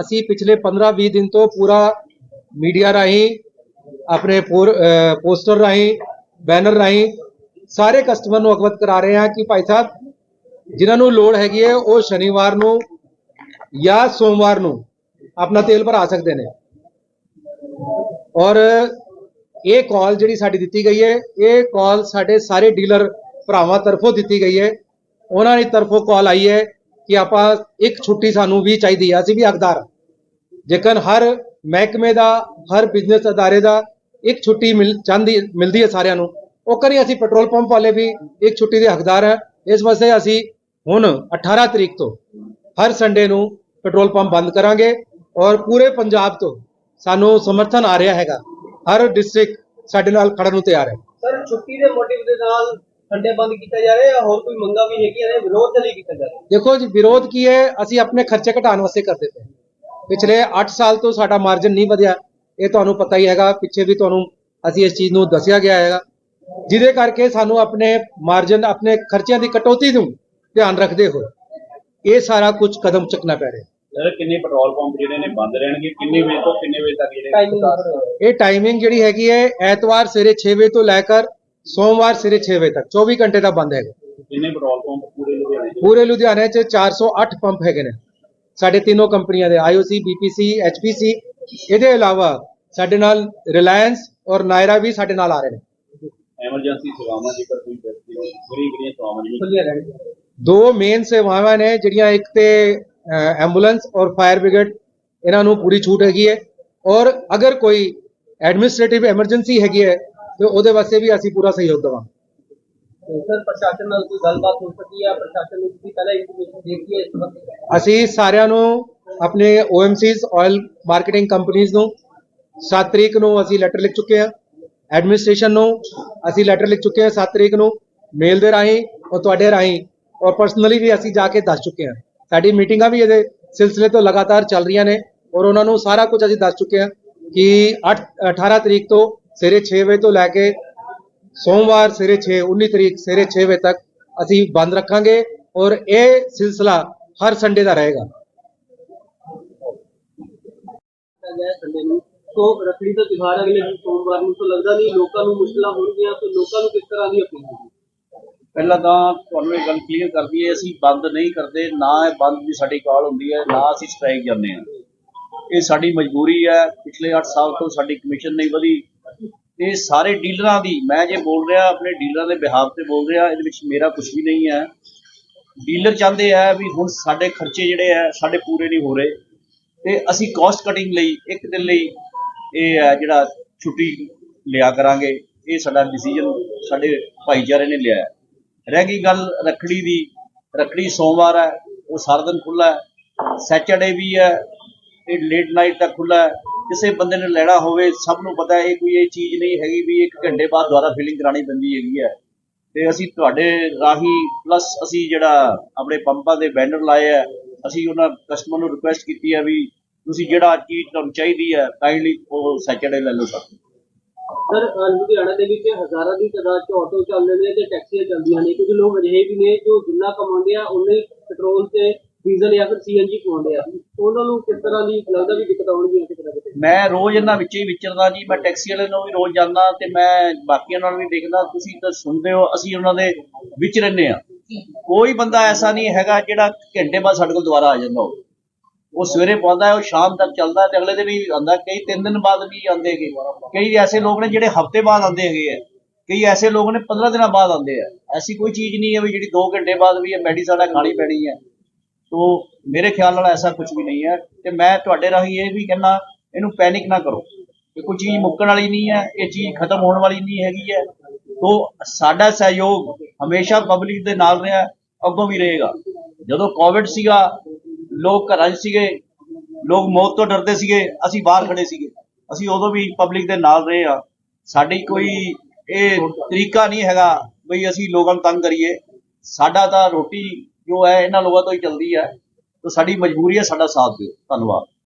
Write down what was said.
ਅਸੀਂ ਪਿਛਲੇ 15-20 ਦਿਨ ਤੋਂ ਪੂਰਾ ਮੀਡੀਆ ਰਾਹੀਂ, ਆਪਣੇ ਪੋਰ- ਪੋਸਟਰ ਰਾਹੀਂ, ਬੈਨਰ ਰਾਹੀਂ ਸਾਰੇ ਕਸਟਮਰ ਨੂੰ ਅਗਵਤ ਕਰਾ ਰਹੇ ਹਾਂ ਕਿ ਭਾਈ ਸਾਹਿਬ, ਜਿਨ੍ਹਾਂ ਨੂੰ ਲੋੜ ਹੈਗੀ ਹੈ, ਉਹ ਸ਼ਨੀਵਾਰ ਨੂੰ ਜਾਂ ਸੋਮਵਾਰ ਨੂੰ ਆਪਣਾ ਤੇਲ ਭਰਾ ਸਕਦੇ ਨੇ। ਔਰ ਇਹ ਕਾਲ ਜਿਹੜੀ ਸਾਡੀ ਦਿੱਤੀ ਗਈ ਹੈ, ਇਹ ਕਾਲ ਸਾਡੇ ਸਾਰੇ ਡੀਲਰ ਭਰਾਵਾਂ ਤਰਫੋਂ ਦਿੱਤੀ ਗਈ ਹੈ। ਉਹਨਾਂ ਦੀ ਤਰਫੋਂ ਕਾਲ ਆਈ ਹੈ। ਕਿ ਆਪਾਂ ਇੱਕ ਛੁੱਟੀ ਸਾਨੂੰ ਵੀ ਚਾਹੀਦੀ ਹੈ ਅਸੀਂ ਵੀ ਹੱਕਦਾਰ ਜੇਕਰ ਹਰ ਮਹਿਕਮੇ ਦਾ, ਹਰ ਬਿਜ਼ਨਸ ਅਦਾਰੇ ਦਾ ਇੱਕ ਛੁੱਟੀ ਮਿਲ, ਚਾਹੁੰਦੀ, ਮਿਲਦੀ ਹੈ ਸਾਰਿਆਂ ਨੂੰ, ਉਹ ਕਰੀ ਅਸੀਂ ਪੈਟਰੋਲ ਪੰਪ ਵਾਲੇ ਵੀ ਇੱਕ ਛੁੱਟੀ ਦੇ ਹੱਕਦਾਰ ਹੈ ਇਸ ਵਾਸਤੇ ਅਸੀਂ ਹੁਣ 18 ਤਰੀਕ ਤੋਂ ਹਰ ਸੰਡੇ ਨੂੰ ਪੈਟਰੋਲ ਪੰਪ ਬੰਦ ਕਰਾਂਗੇ ਔਰ ਪੂਰੇ ਪੰਜਾਬ ਤੋਂ ਸਾਨੂੰ ਸਮਰਥਨ ਆ ਰਿਹਾ ਹੈਗਾ। ਹਰ ਡਿਸਟ੍ਰਿਕਟ ਸਾਡੇ ਨਾਲ ਖੜਨ ਨੂੰ ਤਿਆਰ ਹੈ। ਸਰ ਛੁੱਟੀ ਦੇ ਮੋਟਿਵ ਦੇ ਨਾਲ ਸੰਡੇ ਬੰਦ ਕੀਤਾ ਜਾ ਰਿਹਾ ਜਾਂ ਹੋਰ ਕੋਈ ਮੰਗਾ ਵੀ ਹੈਗੀਆਂ ਨੇ ਵਿਰੋਧ ਦੇ ਲਈ ਕੀਤਾ ਜਾ ਰਿਹਾ ਦੇਖੋ ਜੀ ਵਿਰੋਧ ਕੀ ਹੈ? ਅਸੀਂ ਆਪਣੇ ਖਰਚੇ ਘਟਾਉਣ ਵਾਸਤੇ ਕਰਦੇ ਪਏ ਪਿਛਲੇ 8 ਸਾਲ ਤੋਂ ਸਾਡਾ ਮਾਰਜਨ ਨਹੀਂ ਵਧਿਆ। ਇਹ ਤੁਹਾਨੂੰ ਪਤਾ ਹੀ ਹੈਗਾ ਪਿੱਛੇ ਵੀ ਤੁਹਾਨੂੰ ਅਸੀਂ ਇਸ ਚੀਜ਼ ਨੂੰ ਦੱਸਿਆ ਗਿਆ ਹੈਗਾ। ਜਿਹਦੇ ਕਰਕੇ ਸਾਨੂੰ ਆਪਣੇ ਮਾਰਜਨ ਆਪਣੇ ਖਰਚਿਆਂ ਦੀ ਕਟੌਤੀ ਨੂੰ ਧਿਆਨ ਰੱਖਦੇ ਹੋਏ ਇਹ ਸਾਰਾ ਕੁਝ ਕਦਮ ਚੁੱਕਣਾ ਪੈ ਰਿਹਾ। ਸਰ ਕਿੰਨੇ ਪੈਟਰੋਲ ਪੰਪ ਜਿਹੜੇ ਨੇ ਬੰਦ ਰਹਿਣਗੇ? ਕਿੰਨੇ ਵਜੇ ਤੋਂ ਕਿੰਨੇ ਵਜੇ ਤੱਕ ਜਿਹੜੇ ਇਹ ਟਾਈਮਿੰਗ ਜਿਹੜੀ ਹੈਗੀ ਹੈ ਐਤਵਾਰ ਸਵੇਰੇ 6 ਵਜੇ ਤੋਂ ਲੈ ਕੇ ਸੋਮਵਾਰ ਸਵੇਰੇ 6 ਵਜੇ ਤੱਕ 24 ਘੰਟੇ ਦਾ ਬੰਦ ਹੈਗਾ। ਕਿੰਨੇ ਪੈਟਰੋਲ ਪੰਪ ਪੂਰੇ ਲੁਧਿਆਣੇ 'ਚ? ਪੂਰੇ ਲੁਧਿਆਣੇ 'ਚ 408 ਪੰਪ ਹੈਗੇ ਨੇ। ਸਾਡੇ ਤਿੰਨੋਂ ਕੰਪਨੀਆਂ ਦੇ ਆਈਓਸੀ ਬੀਪੀਸੀ ਐਚਪੀਸੀ ਇਹਦੇ ਇਲਾਵਾ ਸਾਡੇ ਨਾਲ ਰਿਲਾਇੰਸ ਔਰ ਨਾਇਰਾ ਵੀ ਸਾਡੇ ਨਾਲ ਆ ਰਹੇ ਨੇ। ਐਮਰਜੈਂਸੀ ਸੇਵਾਵਾਂ ਜੇਕਰ ਕੋਈ ਵਿਅਕਤੀ ਨੂੰ ਕਿਹੜੀ ਕਿਹੜੀਆਂ ਸੇਵਾਵਾਂ ਜਿਹੜੀਆਂ ਖੁੱਲੀਆਂ ਰਹਿਣਗੀਆਂ। ਦੋ ਮੇਨ ਸੇਵਾਵਾਂ ਨੇ ਜਿਹੜੀਆਂ ਇੱਕ ਤੇ ਐਂਬੂਲੈਂਸ ਔਰ ਫਾਇਰ ਬ੍ਰਿਗੇਡ ਇਹਨਾਂ ਨੂੰ ਪੂਰੀ ਛੂਟ ਹੈਗੀ ਹੈ। ਔਰ ਅਗਰ ਕੋਈ ਐਡਮਿਨਿਸਟ੍ਰੇਟਿਵ ਐਮਰਜੈਂਸੀ ਹੈਗੀ ਹੈ ਤੇ ਉਹਦੇ ਵਾਸਤੇ ਵੀ ਅਸੀਂ ਪੂਰਾ ਸਹਿਯੋਗ ਦੇਵਾਂਗੇ। ਸਰ ਪ੍ਰਸ਼ਾਸਨ ਨਾਲ ਕੋਈ ਗੱਲਬਾਤ ਹੋ ਸਕਦੀ ਹੈ ਪ੍ਰਸ਼ਾਸਨ ਨੂੰ ਤੁਸੀਂ ਪਹਿਲਾਂ ਇਨਫੋਰਮੇਸ਼ਨ ਦਿੱਤੀ ਹੈ ਇਸ ਸੰਬੰਧੀ? ਅਸੀਂ ਸਾਰਿਆਂ ਨੂੰ ਆਪਣੇ OMCs ਆਇਲ ਮਾਰਕੀਟਿੰਗ ਕੰਪਨੀਆਂ ਨੂੰ 7 ਤਰੀਕ ਨੂੰ ਅਸੀਂ ਲੈਟਰ ਲਿਖ ਚੁੱਕੇ ਹਾਂ। ਐਡਮਿਨਿਸਟ੍ਰੇਸ਼ਨ ਨੂੰ ਅਸੀਂ ਲੈਟਰ ਲਿਖ ਚੁੱਕੇ ਹਾਂ 7 ਤਰੀਕ ਨੂੰ। ਮੇਲ ਦੇ ਰਾਹੀਂ ਔਰ ਤੁਹਾਡੇ ਰਾਹੀਂ ਔਰ ਪਰਸਨਲੀ ਵੀ ਅਸੀਂ ਜਾ ਕੇ ਦੱਸ ਚੁੱਕੇ ਹਾਂ। ਸਾਡੀ ਮੀਟਿੰਗਾਂ ਵੀ ਇਹਦੇ ਸਿਲਸਿਲੇ ਤੋਂ ਲਗਾਤਾਰ ਚੱਲ ਰਹੀਆਂ ਨੇ ਔਰ ਉਹਨਾਂ ਨੂੰ ਸਾਰਾ ਕੁਝ ਅਸੀਂ ਦੱਸ ਚੁੱਕੇ ਹਾਂ ਕਿ 8 18 ਤਰੀਕ ਤੋਂ ਸਵੇਰੇ 6 ਵਜੇ ਤੋਂ ਲੈ ਕੇ ਸੋਮਵਾਰ ਸਵੇਰੇ 6 19 ਤਰੀਕ ਸਵੇਰੇ 6 ਵਜੇ ਤੱਕ ਅਸੀਂ ਬੰਦ ਰੱਖਾਂਗੇ ਔਰ ਇਹ ਸਿਲਸਿਲਾ ਹਰ ਸੰਡੇ ਦਾ ਰਹੇਗਾ। ਤੋਂ ਰੱਖੜੀ ਦਾ ਤਿਉਹਾਰ ਅਗਲੇ ਦਿਨ ਸੋਮਵਾਰ ਨੂੰ ਤਾਂ ਲੱਗਦਾ ਨਹੀਂ ਲੋਕਾਂ ਨੂੰ ਮੁਸ਼ਕਲਾਂ ਹੋਣਗੀਆਂ ਤਾਂ ਲੋਕਾਂ ਨੂੰ ਕਿਸ ਤਰ੍ਹਾਂ ਦੀ ਅਪੀਲ ਹੋਊਗੀ? ਪਹਿਲਾਂ ਤਾਂ ਤੁਹਾਨੂੰ ਇਹ ਗੱਲ ਕਲੀਅਰ ਕਰ ਦਈਏ ਅਸੀਂ ਬੰਦ ਨਹੀਂ ਕਰਦੇ ਨਾ ਇਹ ਬੰਦ ਦੀ ਸਾਡੀ ਕਾਲ ਹੁੰਦੀ ਹੈ ਨਾ ਅਸੀਂ ਸਟ੍ਰਾਈਕ ਜਾਂਦੇ ਹਾਂ। ਇਹ ਸਾਡੀ ਮਜਬੂਰੀ ਹੈ ਪਿਛਲੇ 8 ਸਾਲ ਤੋਂ ਸਾਡੀ ਕਮਿਸ਼ਨ ਨਹੀਂ ਵਧੀ। ਇਹ ਸਾਰੇ ਡੀਲਰਾਂ ਦੀ, ਮੈਂ ਜੇ ਬੋਲ ਰਿਹਾ, ਆਪਣੇ ਡੀਲਰਾਂ ਦੇ ਬਿਹਾਫ ਤੇ ਬੋਲ ਰਿਹਾ, ਇਹਦੇ ਵਿੱਚ ਮੇਰਾ ਕੁਝ ਵੀ ਨਹੀਂ ਹੈ। ਡੀਲਰ ਚਾਹੁੰਦੇ ਆ ਵੀ ਹੁਣ ਸਾਡੇ ਖਰਚੇ ਜਿਹੜੇ ਆ, ਸਾਡੇ ਪੂਰੇ ਨਹੀਂ ਹੋ ਰਹੇ। ਤੇ ਅਸੀਂ ਕਾਸਟ ਕਟਿੰਗ ਲਈ, ਇੱਕ ਦਿਨ ਲਈ ਇਹ ਹੈ ਜਿਹੜਾ ਛੁੱਟੀ ਲਿਆ ਕਰਾਂਗੇ। ਇਹ ਸਾਡਾ ਡਿਸੀਜਨ ਸਾਡੇ ਭਾਈਚਾਰੇ ਨੇ ਲਿਆ ਰਹਿ ਗਈ ਗੱਲ ਰੱਖੜੀ ਦੀ। ਰੱਖੜੀ ਸੋਮਵਾਰ ਹੈ, ਉਹ ਸਾਰਾ ਦਿਨ ਖੁੱਲਾ ਹੈ। ਸੈਟਰਡੇ ਵੀ ਹੈ, ਇਹ ਲੇਟ ਨਾਈਟ ਤੱਕ ਖੁੱਲਾ ਹੈ। ਕਿਸੇ ਬੰਦੇ ਨੇ ਲੈਣਾ ਹੋਵੇ, ਸਭ ਨੂੰ ਪਤਾ ਇਹ ਕੋਈ ਇਹ ਚੀਜ਼ ਨਹੀਂ ਹੈਗੀ ਵੀ ਇੱਕ ਘੰਟੇ ਬਾਅਦ ਦੁਬਾਰਾ ਫਿਲਿੰਗ ਕਰਾਣੀ ਪੈਂਦੀ ਹੈਗੀ ਹੈ। ਤੇ ਅਸੀਂ ਤੁਹਾਡੇ ਰਾਹੀਂ ਪਲੱਸ ਅਸੀਂ ਜਿਹੜਾ ਆਪਣੇ ਪੰਪਾਂ ਦੇ ਬੈਨਰ ਲਾਏ ਆ ਅਸੀਂ ਉਹਨਾਂ ਕਸਟਮਰ ਨੂੰ ਰਿਕੁਐਸਟ ਕੀਤੀ ਹੈ ਵੀ ਤੁਸੀਂ ਜਿਹੜਾ ਚੀਜ਼ ਤੁਹਾਨੂੰ ਚਾਹੀਦੀ ਹੈ ਕਾਈਂਡਲੀ ਉਹ ਸੈਚਰਡੇ ਲੈ ਲਓ ਸਰ ਸਰ ਲੁਧਿਆਣਾ ਦੇ ਵਿੱਚ ਹਜ਼ਾਰਾਂ ਦੀ ਤਾਦਾਦ 'ਚ ਆਟੋ ਚੱਲਦੇ ਨੇ ਤੇ ਟੈਕਸੀਆਂ ਚੱਲਦੀਆਂ ਨੇ। ਕੁਝ ਲੋਕ ਅਜਿਹੇ ਵੀ ਨੇ ਜੋ ਜਿੰਨਾ ਕਮਾਉਂਦੇ ਆ, ਉਹਨੇ ਪੈਟਰੋਲ ਤੇ ਡੀਜ਼ਲ ਜਾਂ ਫਿਰ ਸੀਐਨਜੀ ਪਵਾਉਂਦੇ ਆ। ਉਹਨਾਂ ਨੂੰ ਕਿਸ ਤਰ੍ਹਾਂ ਦੀ ਲੱਗਦਾ ਵੀ ਦਿੱਕਤ ਆਉਣਗੀਆਂ ਕਿਤੇ ਨਾ ਕਿਤੇ? ਮੈਂ ਰੋਜ਼ ਇਹਨਾਂ ਵਿੱਚ ਹੀ ਵਿਚਰਦਾ ਜੀ, ਮੈਂ ਟੈਕਸੀ ਵਾਲੇ ਨੂੰ ਵੀ ਰੋਜ਼ ਜਾਂਦਾ ਤੇ ਮੈਂ ਬਾਕੀਆਂ ਨਾਲ ਵੀ ਦੇਖਦਾ, ਤੁਸੀਂ ਤਾਂ ਸੁਣਦੇ ਹੋ, ਅਸੀਂ ਉਹਨਾਂ ਦੇ ਵਿੱਚ ਰਹਿੰਦੇ ਆ ਕੋਈ ਬੰਦਾ ਐਸਾ ਨਹੀਂ ਹੈਗਾ ਜਿਹੜਾ ਘੰਟੇ ਬਾਅਦ ਸਾਡੇ ਕੋਲ ਦੁਬਾਰਾ ਆ ਜਾਂਦਾ ਹੋਵੇ। ਉਹ ਸਵੇਰੇ ਪਹੁੰਚਦਾ ਹੈ, ਉਹ ਸ਼ਾਮ ਤੱਕ ਚੱਲਦਾ ਤੇ ਅਗਲੇ ਦਿਨ ਵੀ ਆਉਂਦਾ ਕਈ ਤਿੰਨ ਦਿਨ ਬਾਅਦ ਵੀ ਆਉਂਦੇ ਹੈਗੇ। ਕਈ ਐਸੇ ਲੋਕ ਨੇ ਜਿਹੜੇ ਹਫ਼ਤੇ ਬਾਅਦ ਆਉਂਦੇ ਹੈਗੇ ਆ ਕਈ ਐਸੇ ਲੋਕ ਨੇ 15 ਦਿਨਾਂ ਬਾਅਦ ਆਉਂਦੇ ਆ ਐਸੀ ਕੋਈ ਚੀਜ਼ ਨਹੀਂ ਹੈ ਵੀ ਜਿਹੜੀ 2 ਘੰਟੇ ਬਾਅਦ ਵੀ ਇਹ ਮੈਡੀ ਸਾਡਾ ਖਾਣੀ ਪੈਣੀ ਹੈ। ਤੋ ਮੇਰੇ ਖਿਆਲ ਨਾਲ ਐਸਾ ਕੁਝ ਵੀ ਨਹੀਂ ਹੈ ਤੇ ਮੈਂ ਤੁਹਾਡੇ ਰਾਹੀਂ ਇਹ ਵੀ ਕਹਿਣਾ ਇਹਨੂੰ ਪੈਨਿਕ ਨਾ ਕਰੋ। ਇਹ ਕੋਈ ਚੀਜ਼ ਮੁੱਕਣ ਵਾਲੀ ਨਹੀਂ ਹੈ, ਇਹ ਚੀਜ਼ ਖਤਮ ਹੋਣ ਵਾਲੀ ਨਹੀਂ ਹੈਗੀ ਹੈ। ਸੋ ਸਾਡਾ ਸਹਿਯੋਗ ਹਮੇਸ਼ਾ ਪਬਲਿਕ ਦੇ ਨਾਲ ਰਿਹਾ, ਅੱਗੋਂ ਵੀ ਰਹੇਗਾ। ਜਦੋਂ ਕੋਵਿਡ ਸੀਗਾ, ਲੋਕ ਘਰਾਂ 'ਚ ਸੀਗੇ, ਲੋਕ ਮੌਤ ਤੋਂ ਡਰਦੇ ਸੀਗੇ, ਅਸੀਂ ਬਾਹਰ ਖੜੇ ਸੀਗੇ। ਅਸੀਂ ਉਦੋਂ ਵੀ ਪਬਲਿਕ ਦੇ ਨਾਲ ਰਹੇ ਆ ਸਾਡੀ ਕੋਈ ਇਹ ਤਰੀਕਾ ਨਹੀਂ ਹੈਗਾ ਵੀ ਅਸੀਂ ਲੋਕਾਂ ਨੂੰ ਤੰਗ ਕਰੀਏ। ਸਾਡਾ ਤਾਂ ਰੋਟੀ ਜੋ ਹੈ, ਇਹਨਾਂ ਲੋਕਾਂ ਤੋਂ ਹੀ ਚੱਲਦੀ ਹੈ। ਤਾਂ ਸਾਡੀ ਮਜਬੂਰੀ ਹੈ, ਸਾਡਾ ਸਾਥ ਦਿਓ। ਧੰਨਵਾਦ।